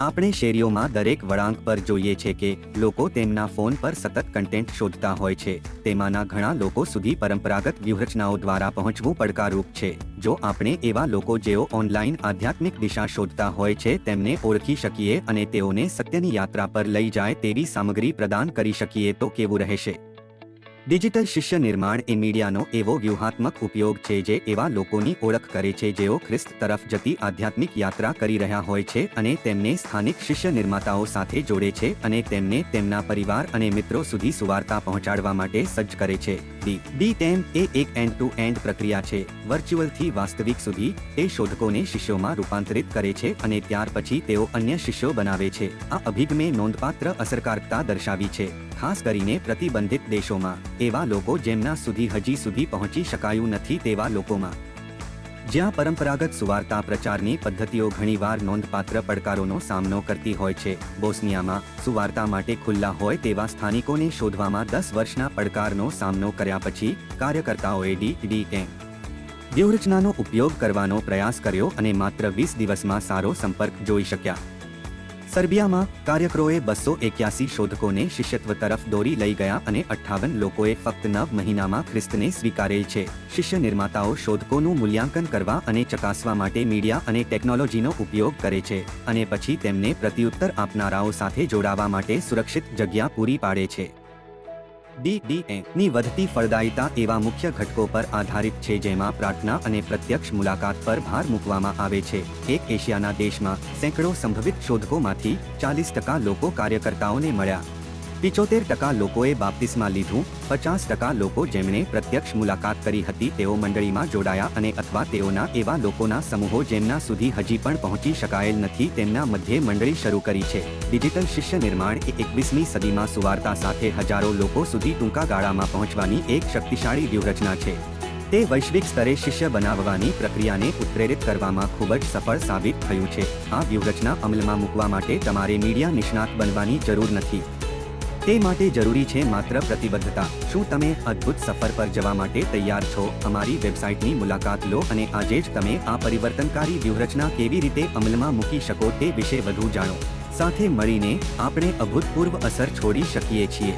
આપણે શેરીઓમાં દરેક વળાંક પર જોઈએ છે કે લોકો તેમના ફોન પર સતત કન્ટેન્ટ શોધતા હોય છે. તેમાંના ઘણા લોકો સુધી પરંપરાગત વ્યૂહરચનાઓ દ્વારા પહોંચવું પડકારરૂપ છે. જો આપણે એવા લોકો જેઓ ઓનલાઈન આધ્યાત્મિક દિશા શોધતા હોય છે, તેમને ઓળખી શકીએ અને તેઓને સત્યની યાત્રા પર લઈ જાય તેવી સામગ્રી પ્રદાન કરી શકીએ તો કેવું રહેશે? ડિજિટલ શિષ્ય નિર્માણ એ મીડિયાનો એવો વ્યૂહાત્મક ઉપયોગ છે જે એવા લોકોની ઓળખ કરે છે જેઓ ખ્રિસ્ત તરફ જતી આધ્યાત્મિક યાત્રા કરી રહ્યા હોય છે અને તેમને સ્થાનિક શિષ્ય નિર્માતાઓ સાથે જોડે છે અને તેમને તેમના પરિવાર અને મિત્રો સુધી સુવાર્તા પહોંચાડવા માટે સજ્જ કરે છે. ડી ડી ટેમ એ એક એન્ડ ટુ એન્ડ પ્રક્રિયા છે. વર્ચ્યુઅલથી વાસ્તવિક સુધી એ શોધકોને શિષ્યોમાં રૂપાંતરિત કરે છે અને ત્યાર પછી તેઓ અન્ય શિષ્યો બનાવે છે. આ અભિગમે નોંધપાત્ર અસરકારકતા દર્શાવી છે, ખાસ કરીને પ્રતિબંધિત દેશોમાં. એવા લોકો જેમના સુધી હજી સુધી પહોંચી શકાયું નથી તેવા લોકોમાં. જ્યાં પરંપરાગત સુવાર્તા પ્રચારની પદ્ધતિઓ ઘણીવાર નોંધપાત્ર પડકારોનો સામનો કરતી હોય છે. બોસ્નિયામાં સુવાર્તા માટે ખુલ્લા હોય તેવા સ્થાનિકોને શોધવામાં દસ વર્ષના પડકારનો સામનો કર્યા પછી કાર્યકર્તાઓએ ડી ડી એમ વ્યૂહરચનાનો ઉપયોગ કરવાનો પ્રયાસ કર્યો અને માત્ર વીસ દિવસમાં સારો સંપર્ક જોઈ શક્યા. સર્બિયામાં કાર્યકરોએ બસો એક્યાસી શોધકોને શિષ્યત્વ તરફ દોરી લઈ ગયા અને અઠ્ઠાવન લોકોએ ફક્ત નવ મહિનામાં ખ્રિસ્તને સ્વીકારેલ છે. શિષ્ય નિર્માતાઓ શોધકોનું મૂલ્યાંકન કરવા અને ચકાસવા માટે મીડિયા અને ટેકનોલોજીનો ઉપયોગ કરે છે અને પછી તેમને પ્રત્યુત્તર આપનારાઓ સાથે જોડાવા માટે સુરક્ષિત જગ્યા પૂરી પાડે છે. ડીડીએમની વધતી ફળદાયિતા એવા મુખ્ય ઘટકો પર આધારિત છે જેમાં પ્રાર્થના અને પ્રત્યક્ષ મુલાકાત પર ભાર મૂકવામાં આવે છે. એક એશિયાના દેશમાં સેંકડો સંભવિત શોધકોમાંથી ચાલીસ ટકા લોકો કાર્યકર્તાઓને મળ્યા. પિચોતેર ટકા લોકોએ બાપ્તિસ્મા લીધું, પચાસ ટકા લોકો જેમણે પ્રત્યક્ષ મુલાકાત કરી હતી તેઓ મંડળીમાં જોડાયા અને અથવા તેઓના એવા લોકોના સમૂહો જેમના સુધી હજી પણ પહોંચી શકાયેલ નથી તેમના મધ્યે મંડળી શરૂ કરી છે. ડિજિટલ શિષ્ય નિર્માણ એ એકવીસમી સદીમાં સુવાર્તા સાથે હજારો લોકો સુધી ટૂંકા ગાળામાં પહોંચવાની એક શક્તિશાળી વ્યૂહરચના છે. તે વૈશ્વિક સ્તરે શિષ્ય બનાવવાની પ્રક્રિયાને ઉત્પ્રેરિત કરવામાં ખૂબ જ સફળ સાબિત થયું છે. આ વ્યૂહરચના અમલમાં મૂકવા માટે તમારે મીડિયા નિષ્ણાત બનવાની જરૂર નથી. તે માટે જરૂરી છે માત્ર પ્રતિબદ્ધતા. શું તમે અદ્ભુત સફર પર જવા માટે તૈયાર છો? અમારી વેબસાઇટની મુલાકાત લો અને આજે જ તમે આ પરિવર્તનકારી વ્યૂહરચના કેવી રીતે અમલમાં મૂકી શકો તે વિશે વધુ જાણો. સાથે મળીને આપણે અભૂતપૂર્વ અસર છોડી શકીએ છીએ.